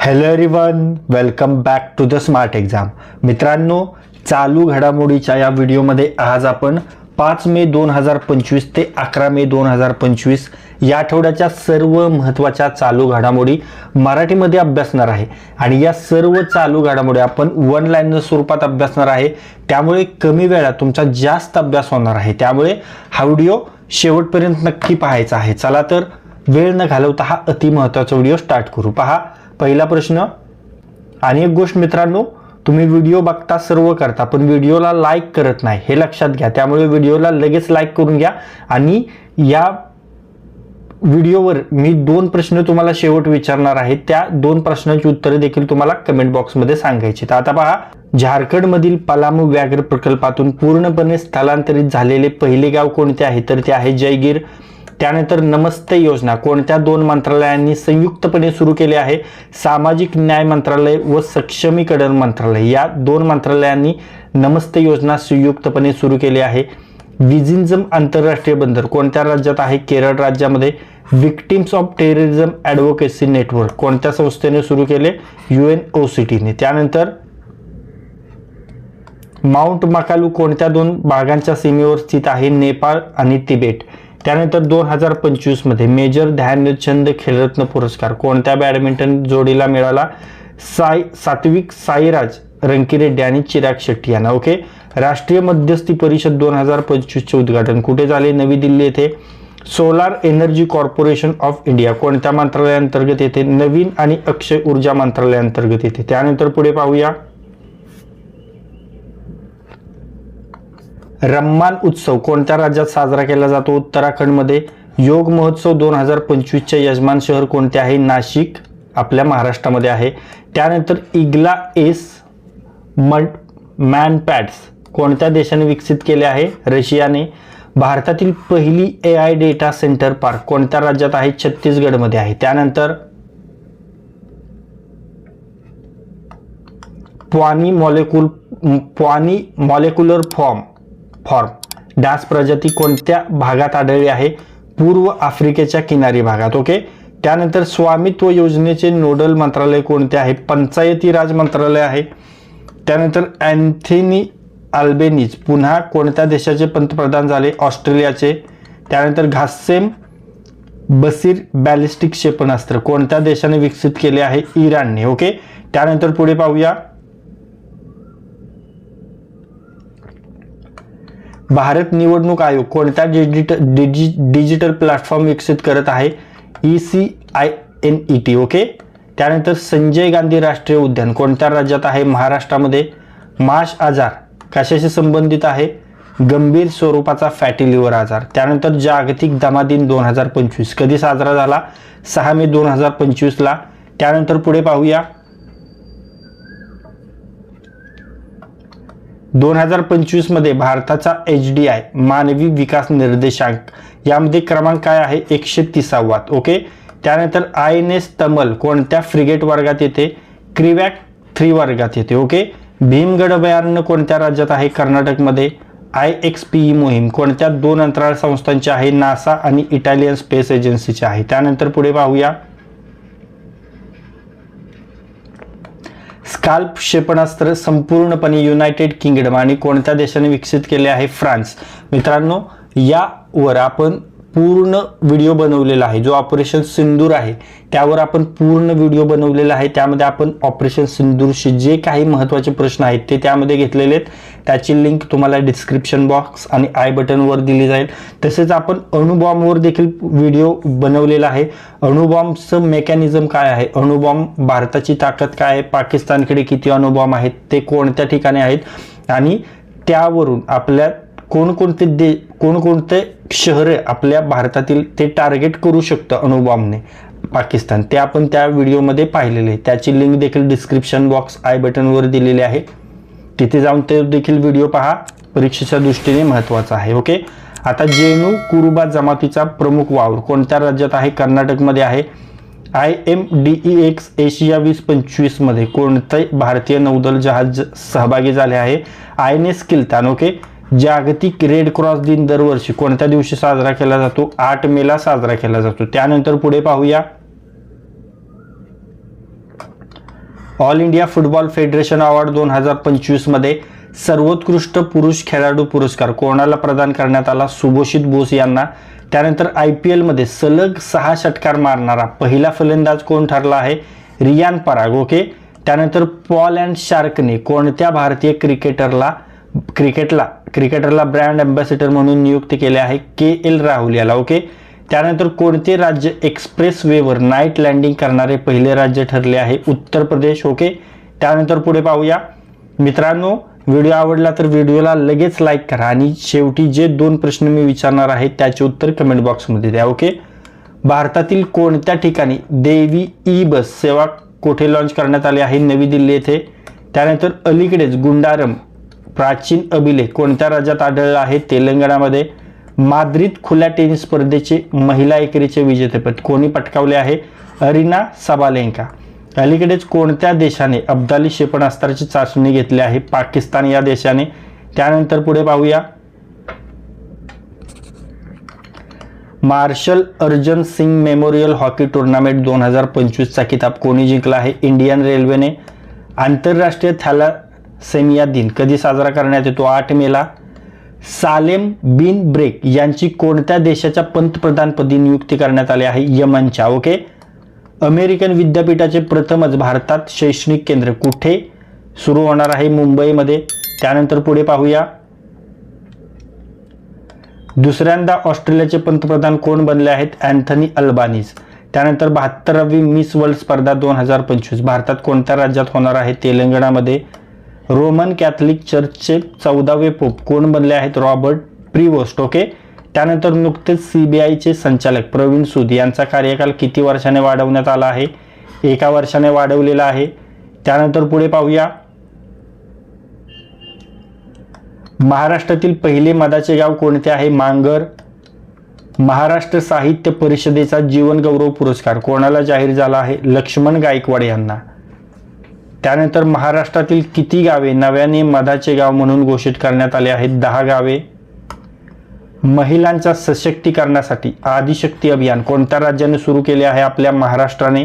Hello everyone welcome back to the smart exam मित्रांनो चालू घडामोडीच्या या व्हिडिओमध्ये आज आपण पाच मे दोन हजार पंचवीस ते अकरा मे दोन हजार पंचवीस या आठवड्याच्या सर्व महत्त्वाच्या चालू घडामोडी मराठीमध्ये अभ्यासणार आहे. आणि या सर्व चालू घडामोडी आपण वन लाईन स्वरूपात अभ्यासणार आहे. त्यामुळे कमी वेळात तुमचा जास्त अभ्यास होणार आहे. त्यामुळे हा व्हिडिओ शेवटपर्यंत नक्की पाहायचा आहे. चला तर वेळ न घालवता हा अतिमहत्वाचा व्हिडिओ स्टार्ट करू. पहा पहिला प्रश्न आणि एक गोष्ट मित्रांनो तुम्ही व्हिडिओ बघता सर्व करता पण व्हिडिओला लाईक करत नाही हे लक्षात घ्या. त्यामुळे व्हिडिओला लगेच लाईक करून घ्या. आणि या व्हिडिओवर मी दोन प्रश्न तुम्हाला शेवट विचारणार आहे. त्या दोन प्रश्नांची उत्तरे देखील तुम्हाला कमेंट बॉक्समध्ये सांगायची तर आता पहा झारखंडमधील पलामू व्याघ्र प्रकल्पातून पूर्णपणे स्थलांतरित झालेले पहिले गाव कोणते आहे? तर ते आहे जयगीर त्यानंतर नमस्ते योजना कोणत्या दोन मंत्रालयांनी संयुक्तपणे सुरू केले आहे? सामाजिक न्याय मंत्रालय व सक्षमीकरण मंत्रालय. या दोन मंत्रालयांनी नमस्ते योजना संयुक्तपणे सुरू केली आहे. विजिंजम आंतरराष्ट्रीय बंदर कोणत्या राज्यात आहे? केरळ राज्यामध्ये. Victims of terrorism advocacy network कोणत्या संस्थेने सुरू केले? यू एन ओ सी टीने. त्यानंतर माउंट मकालू कोणत्या दोन भागांच्या सीमेवर स्थित आहे? नेपाळ आणि तिबेट. त्यानंतर दोन हजार पंचवीसमध्ये मेजर ध्यानचंद खेलरत्न पुरस्कार कोणत्या बॅडमिंटन जोडीला मिळाला? साई सात्विक साईराज रंकीरेड्डी आणि चिराग शेट्टी यांना. ओके? राष्ट्रीय मध्यस्थी परिषद दोन हजार पंचवीसचे उद्घाटन कुठे झाले? नवी दिल्ली येथे. Solar energy corporation of India कोणत्या मंत्रालयाअंतर्गत येते? नवीन आणि अक्षय ऊर्जा मंत्रालयाअंतर्गत येते. त्यानंतर पुढे पाहूया. रम्मान उत्सव कोणत्या राज्यात साजरा केला जातो? उत्तराखंडमध्ये योग महोत्सव दोन हजार पंचवीसचे यजमान शहर कोणते आहे? नाशिक आपल्या महाराष्ट्रामध्ये आहे. त्यानंतर Igla S multi man pads कोणत्या देशाने विकसित केले आहे? रशियाने. भारतातील पहिली A I data centre park कोणत्या राज्यात आहे? छत्तीसगडमध्ये आहे. त्यानंतर प्वानी मॉलेक्युल प्वानी मॉलेक्युलर फॉर्म फॉर्म. डास प्रजाती कोणत्या भागात आढळली आहे? पूर्व आफ्रिकेच्या किनारी भागात ओके? त्यानंतर स्वामित्व योजनेचे नोडल मंत्रालय कोणते आहे? पंचायती राज मंत्रालय आहे. त्यानंतर अँथेनी अल्बेनीज पुन्हा कोणत्या देशाचे पंतप्रधान झाले? ऑस्ट्रेलियाचे. त्यानंतर घासेम बसीर बॅलिस्टिक क्षेपणास्त्र कोणत्या देशाने विकसित केले आहे? इराणने ओके? त्यानंतर पुढे पाहूया. भारत निवडणूक आयोग कोणत्या डिजिटल डिजि डिजिटल प्लॅटफॉर्म विकसित करत आहे? E C I N E T okay त्यानंतर संजय गांधी राष्ट्रीय उद्यान कोणत्या राज्यात आहे? महाराष्ट्रामध्ये माश आजार कशाशी संबंधित आहे? गंभीर स्वरूपाचा फॅटी लिव्हर आजार. त्यानंतर जागतिक दमा दिन दोन हजार पंचवीस. कधी साजरा झाला? सहा मे दोन हजार पंचवीसला त्यानंतर पुढे पाहूया. दोन हजार पंचवीसमध्ये भारताचा एच डी आय मानवी विकास निर्देशांक यामध्ये क्रमांक काय आहे? एकशे तिसावात ओके? त्यानंतर आय एन एस तमल कोणत्या फ्रिगेट वर्गात येते? क्रिवॅक थ्री वर्गात येते. ओके? भीमगड अभयारण्य कोणत्या राज्यात आहे? कर्नाटकमध्ये. आय एक्स पी ई मोहीम कोणत्या दोन अंतराळ संस्थांची आहे? नासा आणि इटालियन स्पेस एजन्सीची आहे. त्यानंतर पुढे पाहूया. स्काल्प क्षेपणास्त्र संपूर्णपणे युनायटेड किंगडम आणि कोणत्या देशाने विकसित केले आहे? फ्रान्स. मित्रांनो यावर आपण पूर्ण व्हिडिओ बनवलेला आहे. जो ऑपरेशन सिंदूर आहे त्यावर आपण पूर्ण व्हिडिओ बनवलेला आहे. त्यामध्ये आपण ऑपरेशन सिंदूरशी जे काही महत्त्वाचे प्रश्न आहेत ते त्यामध्ये घेतलेले आहेत. त्याची लिंक तुम्हाला डिस्क्रिप्शन बॉक्स आणि आय बटनवर दिली जाईल. तसेच आपण अणुबॉम्बवर देखील व्हिडिओ बनवलेला आहे. अणुबॉम्बचं मेकॅनिझम काय आहे? अणुबॉम्ब भारताची ताकद काय आहे? पाकिस्तानकडे किती अणुबॉम्ब आहेत? ते कोणत्या ठिकाणी आहेत? आणि त्यावरून आपल्या कोणकोणते दे कोणकोणते शहरे आपल्या भारतातील ते टार्गेट करू शकतं अणुबॉम्बने पाकिस्तान? ते आपण त्या व्हिडिओमध्ये पाहिलेले. आहे त्याची लिंक देखील डिस्क्रिप्शन बॉक्स आय बटनवर दिलेली आहे. तिथे जाऊन ते देखील व्हिडिओ पहा. परीक्षेच्या दृष्टीने महत्त्वाचा आहे ओके आता जेणू कुरुबा जमातीचा प्रमुख वावर कोणत्या राज्यात आहे? कर्नाटकमध्ये आहे. I M D E X Asia वीस पंचवीसमध्ये कोणते भारतीय नौदल जहाज सहभागी झाले आहे? I N S Kiltan okay जागतिक रेड क्रॉस दिन दरवर्षी कोणत्या दिवशी साजरा केला जातो? आठ मेला साजरा केला जातो. त्यानंतर पुढे पाहूया. All India Football Federation award दोन हजार पंचवीसमध्ये सर्वोत्कृष्ट पुरुष खेळाडू पुरस्कार कोणाला प्रदान करण्यात आला? सुभोषित बोस यांना. त्यानंतर आय पी एलमध्ये सलग सहा षटकार मारणारा पहिला फलंदाज कोण ठरला आहे? रियान पराग ओके? त्यानंतर पॉल अँड शार्कने कोणत्या भारतीय क्रिकेटरला क्रिकेटला क्रिकेटरला ब्रँड अँबॅसेडर म्हणून नियुक्त केले आहे के एल राहुल याला ओके? त्यानंतर कोणते राज्य एक्सप्रेस वेवर नाईट लँडिंग करणारे पहिले राज्य ठरले आहे? उत्तर प्रदेश ओके? त्यानंतर पुढे पाहूया. मित्रांनो व्हिडिओ आवडला तर व्हिडिओला लगेच लाईक करा आणि शेवटी जे दोन प्रश्न मी विचारणार आहे त्याचे उत्तर कमेंट बॉक्समध्ये द्या ओके? भारतातील कोणत्या ठिकाणी देवी ई बस सेवा कोठे लॉन्च करण्यात आली आहे? नवी दिल्ली येथे. त्यानंतर अलीकडेच गुंडारम प्राचीन अभिलेख कोणत्या राज्यात आढळला आहे? तेलंगणामध्ये माद्रिद खुल्या टेनिस स्पर्धेचे महिला एकेरीचे विजेतेपद कोणी पटकावले आहे? Aryna Sabalenka. अलीकडेच कोणत्या देशाने अब्दाली क्षेपणास्त्राची चाचणी घेतली आहे? पाकिस्तान या देशाने. त्यानंतर पुढे पाहूया. Marshal Arjan Singh memorial hockey tournament दोन हजार पंचवीसचा किताब कोणी जिंकला आहे? इंडियन रेल्वेने. आंतरराष्ट्रीय थॅलासेमिया दिन कधी साजरा करण्यात येतो? आठ मेला. सालेम बिन ब्रेक यांची कोणत्या देशाच्या पंतप्रधानपदी नियुक्ती करण्यात आली आहे? यमनच्या ओके? अमेरिकन विद्यापीठाचे प्रथमच भारतात शैक्षणिक केंद्र कुठे सुरू होणार आहे मुंबईमध्ये? त्यानंतर पुढे पाहूया. दुसऱ्यांदा ऑस्ट्रेलियाचे पंतप्रधान कोण बनले आहेत? Anthony Albanese. त्यानंतर बहात्तरावी मिस वर्ल्ड स्पर्धा दोन हजार पंचवीस. भारतात कोणत्या राज्यात होणार आहे? तेलंगणामध्ये. रोमन कॅथलिक चर्चचे चौदावे पोप. कोण बनले आहेत? Robert Prevost okay? त्यानंतर नुकतेच सी बी आयचे संचालक प्रवीण सूद यांचा कार्यकाल किती वर्षाने वाढवण्यात आला आहे? एका वर्षाने वाढवलेला आहे. त्यानंतर पुढे पाहूया. महाराष्ट्रातील पहिले मदाचे गाव कोणते आहे? मांगर. महाराष्ट्र साहित्य परिषदेचा जीवन गौरव पुरस्कार कोणाला जाहीर झाला आहे? लक्ष्मण गायकवाड यांना. त्यानंतर महाराष्ट्रातील किती गावे नव्याने मधाचे गाव म्हणून घोषित करण्यात आले आहेत? दहा गावे. महिलांच्या सशक्तीकरणासाठी आदिशक्ती अभियान कोणत्या राज्याने सुरू केले आहे आपल्या महाराष्ट्राने?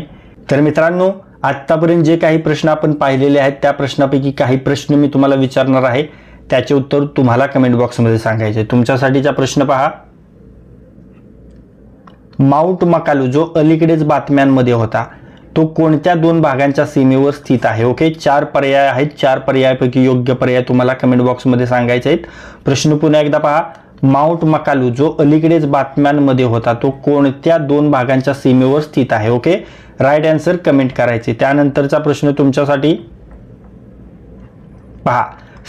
तर मित्रांनो आत्तापर्यंत जे काही प्रश्न आपण पाहिलेले आहेत त्या प्रश्नापैकी काही प्रश्न मी तुम्हाला विचारणार आहे. त्याचे उत्तर तुम्हाला कमेंट बॉक्समध्ये सांगायचे तुमच्यासाठीचा प्रश्न पहा. माउंट मकालू जो अलीकडेच बातम्यांमध्ये होता तो कोणत्या दोन भागांच्या सीमेवर स्थित आहे? ओके चार पर्याय आहेत. चार पर्यायापैकी योग्य पर्याय तुम्हाला कमेंट बॉक्समध्ये सांगायचे आहेत. प्रश्न पुन्हा एकदा पहा. माउंट मकालू जो अलीकडेच बातम्यांमध्ये होता तो कोणत्या दोन भागांच्या सीमेवर स्थित आहे? ओके राईट आन्सर कमेंट करायचे. त्यानंतरचा प्रश्न तुमच्यासाठी पहा.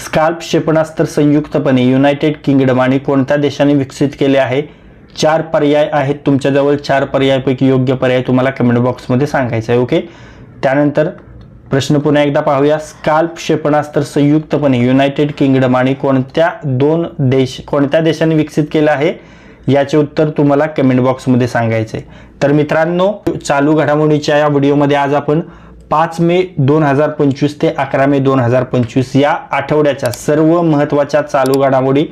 स्काल्प क्षेपणास्त्र संयुक्तपणे युनायटेड किंगडम आणि कोणत्या देशाने विकसित केले आहे? चार पर्याय आहेत तुमच्याजवळ चार पर्यायापैकी योग्य पर्याय तुम्हाला कमेंट बॉक्समध्ये सांगायचा आहे ओके त्यानंतर प्रश्न पुन्हा एकदा पाहूया. स्काल्प क्षेपणास्त्र संयुक्तपणे युनायटेड किंगडम आणि कोणत्या दोन देश कोणत्या देशाने विकसित केलं आहे? याचे उत्तर तुम्हाला कमेंट बॉक्समध्ये सांगायचे तर मित्रांनो चालू घडामोडीच्या या व्हिडिओमध्ये आज आपण पाच मे दोन हजार पंचवीस ते अकरा मे दोन हजार पंचवीस या आठवड्याच्या सर्व महत्त्वाच्या चालू घडामोडी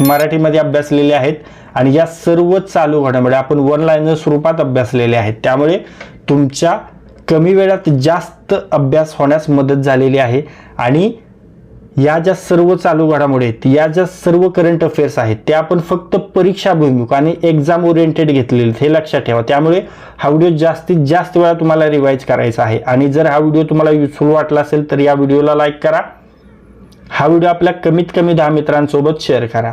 मराठीमध्ये अभ्यासलेले आहेत आणि या सर्व चालू घडामोडी आपण वन लाईनर स्वरूपात अभ्यासलेले आहेत. त्यामुळे तुमच्या कमी वेळात जास्त अभ्यास होण्यास मदत झालेली आहे आणि या ज्या सर्व चालू घडामोडी आहेत या ज्या सर्व करंट अफेअर्स आहेत त्या आपण फक्त परीक्षाभिमुख आणि एक्झाम ओरिएंटेड घेतलेले हे लक्षात ठेवा. त्यामुळे हा व्हिडिओ जास्तीत जास्त वेळा तुम्हाला रिवाईज करायचा आहे. आणि जर हा व्हिडिओ तुम्हाला युजफुल वाटला असेल तर या व्हिडिओला लाईक करा. हा व्हिडिओ आपल्या कमीत कमी दहा मित्रांसोबत शेअर करा.